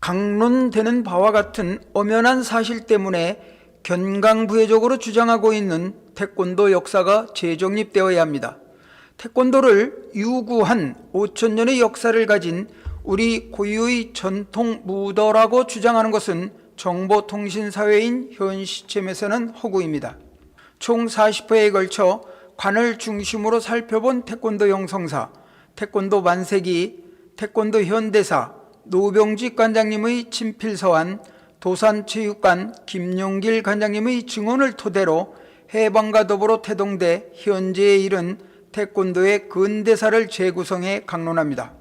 강론되는 바와 같은 엄연한 사실 때문에 견강부회적으로 주장하고 있는 태권도 역사가 재정립되어야 합니다. 태권도를 유구한 5천년의 역사를 가진 우리 고유의 전통 무더라고 주장하는 것은 정보통신사회인 현 시점에서는 허구입니다. 총 40회에 걸쳐 관을 중심으로 살펴본 태권도 영성사, 태권도 만세기, 태권도 현대사, 노병직 관장님의 친필서한, 도산체육관 김용길 관장님의 증언을 토대로 해방과 더불어 태동돼 현재에 이른 태권도의 근대사를 재구성해 강론합니다.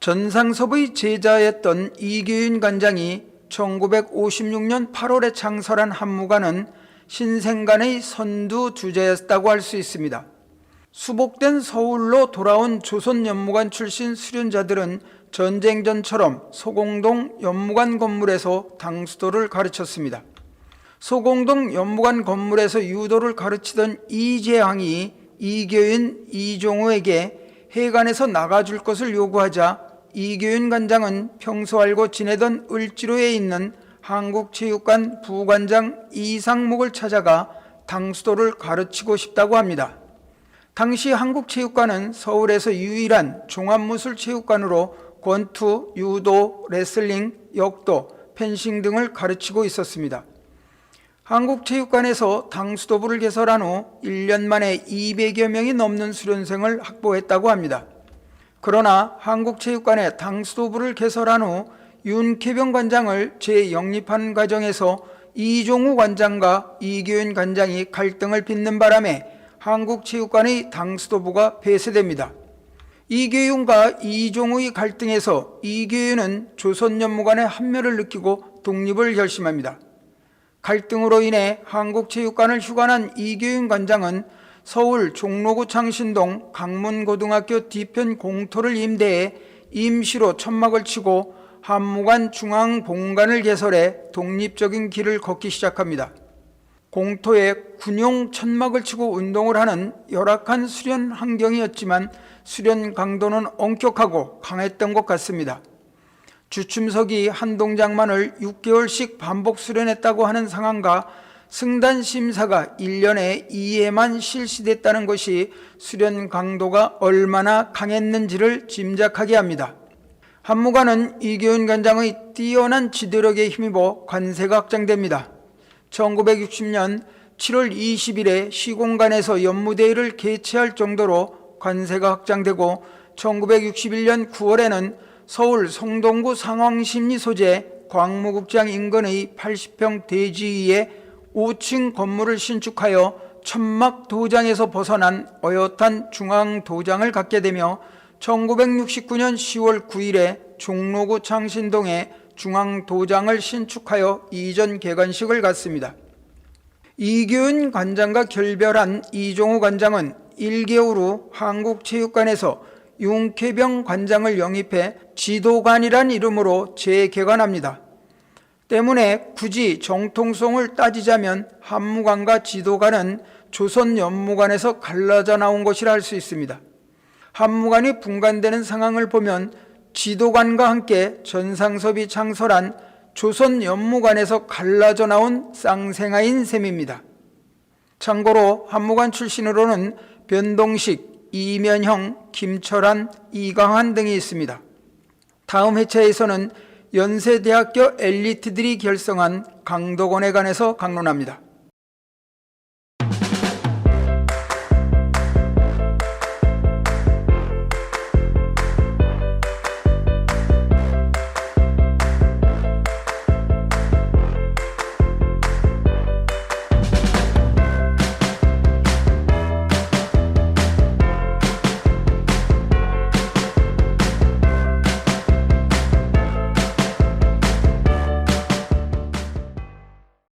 전상섭의 제자였던 이규윤 관장이 1956년 8월에 창설한 한무관은 신생관의 선두 주자였다고 할 수 있습니다. 수복된 서울로 돌아온 조선 연무관 출신 수련자들은 전쟁 전처럼 소공동 연무관 건물에서 당수도를 가르쳤습니다. 소공동 연무관 건물에서 유도를 가르치던 이재항이 이교윤 이종우에게 해관에서 나가줄 것을 요구하자 이교윤 관장은 평소 알고 지내던 을지로에 있는 한국체육관 부관장 이상목을 찾아가 당수도를 가르치고 싶다고 합니다. 당시 한국체육관은 서울에서 유일한 종합무술체육관으로 권투, 유도, 레슬링, 역도, 펜싱 등을 가르치고 있었습니다. 한국체육관에서 당수도부를 개설한 후 1년 만에 200여 명이 넘는 수련생을 확보했다고 합니다. 그러나 한국체육관에 당수도부를 개설한 후 윤케병 관장을 재영립하는 과정에서 이종우 관장과 이규윤 관장이 갈등을 빚는 바람에 한국체육관의 당수도부가 폐쇄됩니다. 이규윤과 이종우의 갈등에서 이규윤은 조선연무관의 한멸을 느끼고 독립을 결심합니다. 갈등으로 인해 한국체육관을 휴관한 이규윤 관장은 서울 종로구 창신동 강문고등학교 뒤편 공터를 임대해 임시로 천막을 치고 한무관 중앙 본관을 개설해 독립적인 길을 걷기 시작합니다. 공터에 군용 천막을 치고 운동을 하는 열악한 수련 환경이었지만 수련 강도는 엄격하고 강했던 것 같습니다. 주춤석이 한 동작만을 6개월씩 반복 수련했다고 하는 상황과 승단 심사가 1년에 2회만 실시됐다는 것이 수련 강도가 얼마나 강했는지를 짐작하게 합니다. 한무관은 이교훈 관장의 뛰어난 지도력에 힘입어 관세가 확장됩니다. 1960년 7월 20일에 시공간에서 연무대회를 개최할 정도로 관세가 확장되고 1961년 9월에는 서울 성동구 상황심리 소재 광무국장 인근의 80평 대지 위에 5층 건물을 신축하여 천막 도장에서 벗어난 어엿한 중앙 도장을 갖게 되며 1969년 10월 9일에 종로구 창신동에 중앙 도장을 신축하여 이전 개관식을 갖습니다. 이규은 관장과 결별한 이종우 관장은 1개월 후 한국체육관에서 윤쾌병 관장을 영입해 지도관이란 이름으로 재개관합니다. 때문에 굳이 정통성을 따지자면 한무관과 지도관은 조선 연무관에서 갈라져 나온 것이라 할 수 있습니다. 한무관이 분간되는 상황을 보면 지도관과 함께 전상섭이 창설한 조선 연무관에서 갈라져 나온 쌍생아인 셈입니다. 참고로 한무관 출신으로는 변동식, 이면형, 김철한, 이강한 등이 있습니다. 다음 회차에서는 연세대학교 엘리트들이 결성한 강덕원에 관해서 강론합니다.